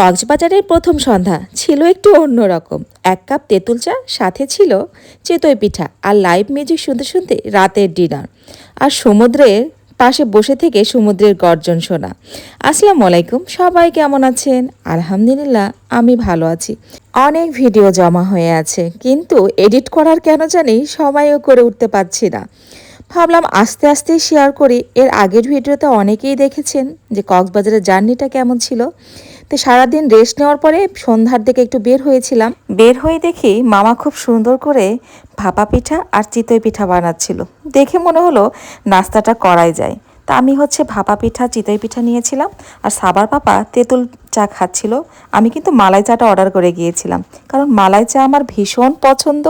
কক্সবাজারের প্রথম সন্ধ্যা ছিল একটু অন্যরকম এক কাপ তেঁতুল চা, সাথে ছিল চেতই পিঠা আর লাইভ মিউজিক শুনতে শুনতে রাতের ডিনার আর সমুদ্রের পাশে বসে থেকে সমুদ্রের গর্জন শোনা। আসসালামু আলাইকুম, সবাই কেমন আছেন? আলহামদুলিল্লাহ, আমি ভালো আছি। অনেক ভিডিও জমা হয়ে আছে, কিন্তু এডিট করার কেন জানি সময়ও করে উঠতে পারছি না। ভাবলাম আস্তে আস্তে শেয়ার করি। এর আগের ভিডিওতে অনেকেই দেখেছেন যে কক্সবাজারের জার্নিটা কেমন ছিল। তো সারাদিন রেস্ট নেওয়ার পরে সন্ধ্যার দিকে একটু বের হয়েছিলাম। বের হয়ে দেখি মামা খুব সুন্দর করে ভাপা পিঠা আর চিতই পিঠা বানাচ্ছিল। দেখে মনে হলো নাস্তাটা করাই যায়। তা আমি হচ্ছে ভাপা পিঠা, চিতই পিঠা নিয়েছিলাম আর সাবার পাপা তেঁতুল চা খাচ্ছিল। আমি কিন্তু মালাই চাটা অর্ডার করে গিয়েছিলাম। কারণ মালাই চা আমার ভীষণ পছন্দ।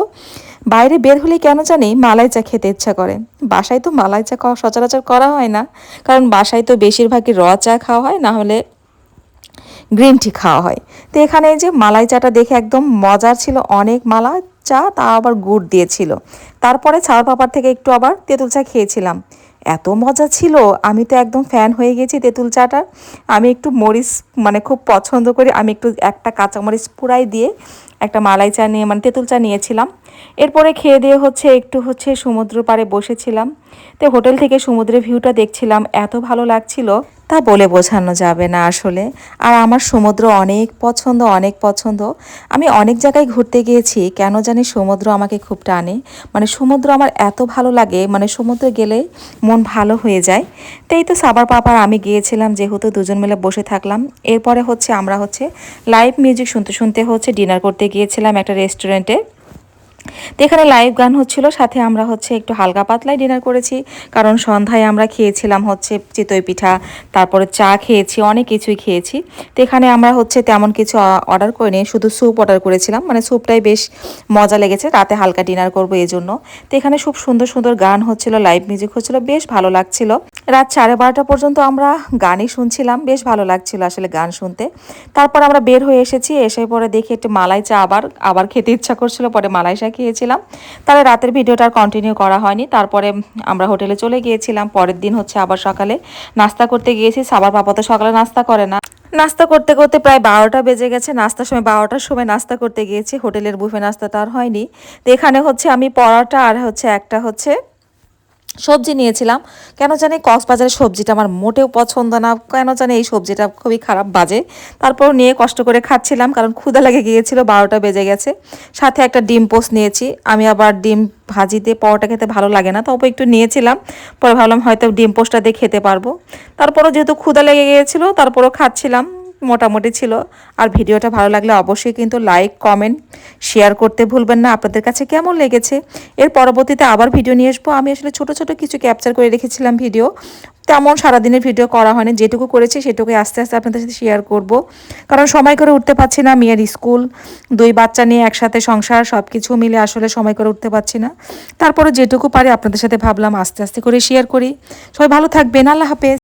বাইরে বের হলে কেন জানি মালাই চা খেতে ইচ্ছা করে। বাসায় তো মালাই চা সচরাচর করা হয় না। কারণ বাসায় তো বেশিরভাগই র চা খাওয়া হয়, না হলে গ্রিন টি খাওয়া হয়। তো এখানে যে মালাই চাটা দেখে একদম মজার ছিল অনেক মালা চা, তা আবার গুড় দিয়েছিল। তারপরে ছাড় পাপার থেকে একটু আবার তেঁতুল চা খেয়েছিলাম। এত মজা ছিল, আমি তো একদম ফ্যান হয়ে গেছি তেঁতুল চাটার আমি একটু মরিচ মানে খুব পছন্দ করি, আমি একটু একটা কাঁচামরিচ পুরাই দিয়ে একটা মালাই চা নিয়ে মানে তেঁতুল চা নিয়েছিলাম। এরপরে খেয়ে দিয়ে হচ্ছে একটু হচ্ছে সমুদ্র পারে বসেছিলাম। তো হোটেল থেকে সমুদ্রের ভিউটা দেখছিলাম, এত ভালো লাগছিল। তা বলে বোঝানো যাবে না আসলে। আর আমার সমুদ্র অনেক পছন্দ অনেক পছন্দ। আমি অনেক জায়গায় ঘুরতে গিয়েছি, কেন জানি সমুদ্র আমাকে খুব টানে। মানে সমুদ্র আমার এত ভালো লাগে মানে সমুদ্রে গেলে মন ভালো হয়ে যায়। তাই তো সাবার পাপার আমি গিয়েছিলাম, যেহেতু দুজন মিলে বসে থাকলাম। এরপরে হচ্ছে আমরা হচ্ছে লাইভ মিউজিক শুনতে শুনতে হচ্ছে ডিনার করতে গিয়েছিলাম একটা রেস্টুরেন্টে তো এখানে লাইভ গান হচ্ছিল, সাথে আমরা হচ্ছে একটু হালকা পাতলাই ডিনার করেছি, কারণ সন্ধ্যায় আমরা খেয়েছিলাম হচ্ছে চিতই পিঠা, তারপরে চা খেয়েছি, অনেক কিছুই খেয়েছি। তো এখানে আমরা হচ্ছে তেমন কিছু অর্ডার করিনি, শুধু স্যুপ অর্ডার করেছিলাম মানে স্যুপটাই বেশ মজা লেগেছে, রাতে হালকা ডিনার করব এই জন্য তো এখানে খুব সুন্দর সুন্দর গান হচ্ছিল লাইভ মিউজিক হচ্ছিল, বেশ ভালো লাগছিল। রাত সাড়ে বারোটা পর্যন্ত আমরা গানই শুনছিলাম, বেশ ভালো লাগছিল আসলে গান শুনতে। তারপর আমরা বের হয়ে এসেছি, এসে পরে দেখি একটু মালাই চা আবার আবার খেতে ইচ্ছা করছিল, পরে মালাই চা খেয়েছিলাম। তাহলে রাতের ভিডিওটা আর কন্টিনিউ করা হয়নি। তারপরে আমরা হোটেলে চলে গিয়েছিলাম। পরের দিন হচ্ছে আবার সকালে নাস্তা করতে গিয়েছি। সাবার পাপা তো সকালে নাস্তা করে না। নাস্তা করতে করতে প্রায় বারোটা বেজে গেছে। নাস্তার সময় বারোটার সময় নাস্তা করতে গিয়েছি। হোটেলের বুফে নাস্তাটা আর হয়নি। তো এখানে হচ্ছে আমি পরোটা আর হচ্ছে একটা হচ্ছে সবজি নিয়েছিলাম। কেন জানি কক্সবাজারের সবজিটা আমার মোটেও পছন্দ না। কেন জানি এই সবজিটা খুবই খারাপ বাজে। তারপর নিয়ে কষ্ট করে খাচ্ছিলাম, কারণ ক্ষুদা লেগে গিয়েছিল, বারোটা বেজে গেছে। সাথে একটা ডিম পোস্ট নিয়েছি। আমি আবার ডিম ভাজি দিয়ে পরোটা খেতে ভালো লাগে না, তবে একটু নিয়েছিলাম। পরে ভাবলাম হয়তো ডিম পোস্টটা দিয়ে খেতে পারব। তারপরও যেহেতু ক্ষুদা লেগে গিয়েছিল, তারপরও খাচ্ছিলাম। মোটামুটি ছিল। আর ভিডিওটা ভালো লাগলে অবশ্যই কিন্তু লাইক কমেন্ট শেয়ার করতে ভুলবেন না। আপনাদের কাছে কেমন লেগেছে? এর পরবর্তীতে আবার ভিডিও নিয়ে আসব। আমি আসলে ছোট ছোট কিছু ক্যাপচার করে রেখেছিলাম ভিডিও তেমন সারাদিনের ভিডিও করা হয়নি। যেটুকু করেছি সেটুকুই আস্তে আস্তে আপনাদের সাথে শেয়ার করব। কারণ সময় করে উঠতে পারছি না। মেয়ের স্কুল দুই বাচ্চা নিয়ে একসাথে সংসার সব কিছু মিলে আসলে সময় করে উঠতে পারছি না। তারপরে যেটুকু পারি আপনাদের সাথে ভাবলাম আস্তে আস্তে করে শেয়ার করি। সবাই ভালো থাকবেন। আল্লাহ হাফেজ।